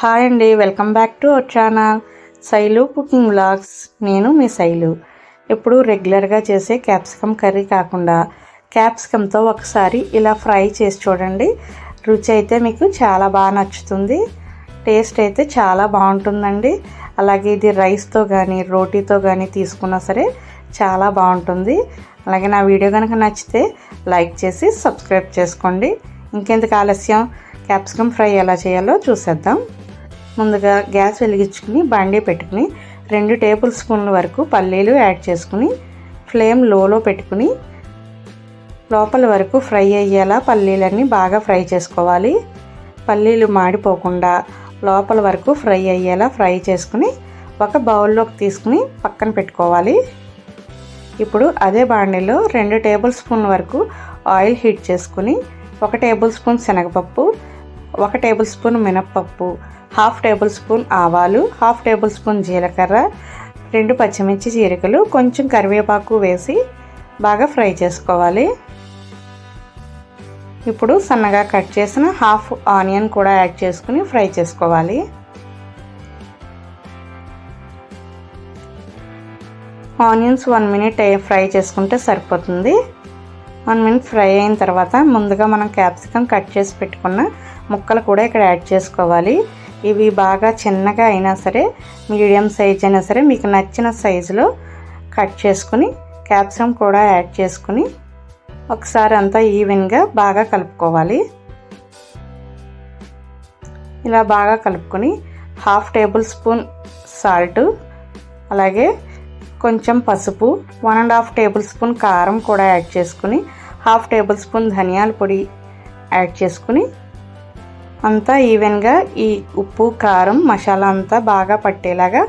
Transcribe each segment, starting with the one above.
Hi అండి welcome back to our channel. Sailu cooking vlogs. నేను మీ శైలు. ఇప్పుడు రెగ్యులర్గా చేసే క్యాప్సికమ్ కర్రీ కాకుండా క్యాప్సికమ్తో ఒకసారి ఇలా ఫ్రై చేసి చూడండి. రుచి అయితే మీకు చాలా బాగా నచ్చుతుంది. టేస్ట్ అయితే చాలా బాగుంటుందండి. అలాగే ఇది రైస్తో కానీ రోటీతో కానీ తీసుకున్నా సరే చాలా బాగుంటుంది. అలాగే నా వీడియో కనుక నచ్చితే లైక్ చేసి సబ్స్క్రైబ్ చేసుకోండి. ఇంకెందుకు ఆలస్యం? క్యాప్సికమ్ ఫ్రై ఎలా చేయాలో చూసేద్దాం. ముందుగా గ్యాస్ వెలిగించుకుని బండి పెట్టుకుని రెండు టేబుల్ స్పూన్ల వరకు పల్లీలు యాడ్ చేసుకుని ఫ్లేమ్ లోలో పెట్టుకుని లోపల వరకు ఫ్రై అయ్యేలా పల్లీలన్నీ బాగా ఫ్రై చేసుకోవాలి. పల్లీలు మాడిపోకుండా లోపల వరకు ఫ్రై అయ్యేలా ఫ్రై చేసుకుని ఒక బౌల్లోకి తీసుకుని పక్కన పెట్టుకోవాలి. ఇప్పుడు అదే బాండీలో రెండు టేబుల్ స్పూన్ వరకు ఆయిల్ హీట్ చేసుకుని ఒక టేబుల్ స్పూన్ శనగపప్పు ఒక టేబుల్ స్పూన్ మినప్పప్పు హాఫ్ టేబుల్ స్పూన్ ఆవాలు హాఫ్ టేబుల్ స్పూన్ జీలకర్ర రెండు పచ్చిమిర్చి చీరికలు కొంచెం కరివేపాకు వేసి బాగా ఫ్రై చేసుకోవాలి. ఇప్పుడు సన్నగా కట్ చేసిన హాఫ్ ఆనియన్ కూడా యాడ్ చేసుకుని ఫ్రై చేసుకోవాలి. ఆనియన్స్ వన్ మినిట్ ఫ్రై చేసుకుంటే సరిపోతుంది. వన్ మినిట్ ఫ్రై అయిన తర్వాత ముందుగా మనం క్యాప్సికమ్ కట్ చేసి పెట్టుకున్న ముక్కలు కూడా ఇక్కడ యాడ్ చేసుకోవాలి. ఇవి బాగా చిన్నగా అయినా సరే మీడియం సైజ్ అయినా సరే మీకు నచ్చిన సైజులో కట్ చేసుకుని క్యాప్సికమ్ కూడా యాడ్ చేసుకుని ఒకసారి అంతా ఈవెన్గా బాగా కలుపుకోవాలి. ఇలా బాగా కలుపుకొని హాఫ్ టేబుల్ స్పూన్ సాల్ట్ అలాగే కొంచెం పసుపు one and half tablespoon కారం కూడా యాడ్ చేసుకుని హాఫ్ టేబుల్ స్పూన్ ధనియాల పొడి యాడ్ చేసుకుని అంతా ఈవెన్గా ఈ ఉప్పు కారం మసాలా అంతా బాగా పట్టేలాగా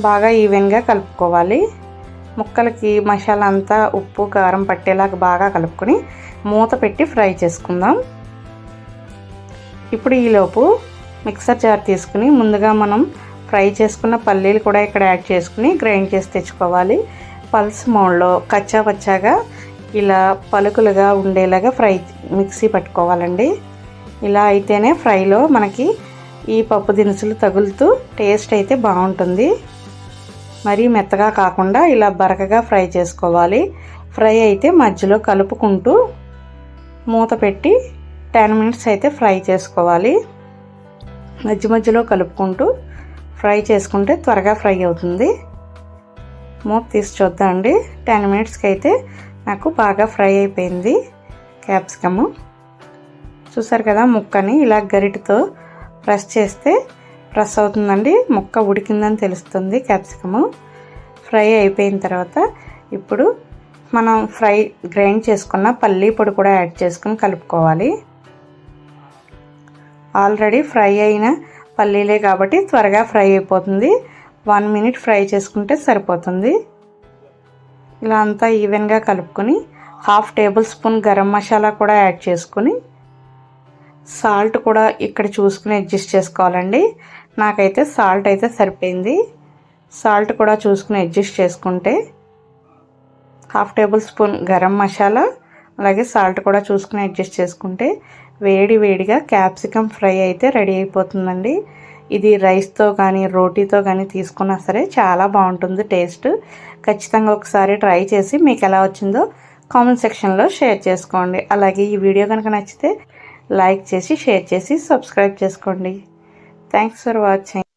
బాగా ఈవెన్గా కలుపుకోవాలి. ముక్కలకి మసాలా అంతా ఉప్పు కారం పట్టేలాగా బాగా కలుపుకొని మూత పెట్టి ఫ్రై చేసుకుందాం. ఇప్పుడు ఈలోపు మిక్సర్ జార్ తీసుకుని ముందుగా మనం ఫ్రై చేసుకున్న పల్లీలు కూడా ఇక్కడ యాడ్ చేసుకుని గ్రైండ్ చేసి తెచ్చుకోవాలి. పల్స్ మోడ్లో కచ్చా పచ్చాగా ఇలా పలుకులుగా ఉండేలాగా ఫ్రై మిక్సీ పట్టుకోవాలండి. ఇలా అయితేనే ఫ్రైలో మనకి ఈ పప్పు దినుసులు తగులుతూ టేస్ట్ అయితే బాగుంటుంది. మరీ మెత్తగా కాకుండా ఇలా బరకగా ఫ్రై చేసుకోవాలి. ఫ్రై అయితే మధ్యలో కలుపుకుంటూ మూత పెట్టి టెన్ మినిట్స్ అయితే ఫ్రై చేసుకోవాలి. మధ్య మధ్యలో కలుపుకుంటూ ఫ్రై చేసుకుంటే త్వరగా ఫ్రై అవుతుంది. మూత తీసి చూద్దామండి. టెన్ మినిట్స్కి అయితే నాకు బాగా ఫ్రై అయిపోయింది క్యాప్సికము. చూసారు కదా ముక్కని ఇలా గరిటతో ప్రెస్ చేస్తే ప్రెస్ అవుతుందండి. ముక్క ఉడికిందని తెలుస్తుంది క్యాప్సికము. ఫ్రై అయిపోయిన తర్వాత ఇప్పుడు మనం ఫ్రై గ్రైండ్ చేసుకున్న పల్లీ పొడి కూడా యాడ్ చేసుకుని కలుపుకోవాలి. ఆల్రెడీ ఫ్రై అయిన పల్లీలే కాబట్టి త్వరగా ఫ్రై అయిపోతుంది. వన్ మినిట్ ఫ్రై చేసుకుంటే సరిపోతుంది. ఇలా అంతా ఈవెన్గా కలుపుకొని half tablespoon garam masala కూడా యాడ్ చేసుకుని సాల్ట్ కూడా ఇక్కడ చూసుకుని అడ్జస్ట్ చేసుకోవాలండి. నాకైతే సాల్ట్ అయితే సరిపోయింది. సాల్ట్ కూడా చూసుకుని అడ్జస్ట్ చేసుకుంటే half tablespoon garam masala అలాగే సాల్ట్ కూడా చూసుకుని అడ్జస్ట్ చేసుకుంటే వేడి వేడిగా క్యాప్సికమ్ ఫ్రై అయితే రెడీ అయిపోతుందండి. ఇది రైస్తో కానీ రోటీతో కానీ తీసుకున్నా సరే చాలా బాగుంటుంది టేస్ట్. ఖచ్చితంగా ఒకసారి ట్రై చేసి మీకు ఎలా వచ్చిందో కామెంట్ సెక్షన్లో షేర్ చేసుకోండి. అలాగే ఈ వీడియో కనుక నచ్చితే లైక్ చేసి షేర్ చేసి సబ్స్క్రైబ్ చేసుకోండి. Thanks for watching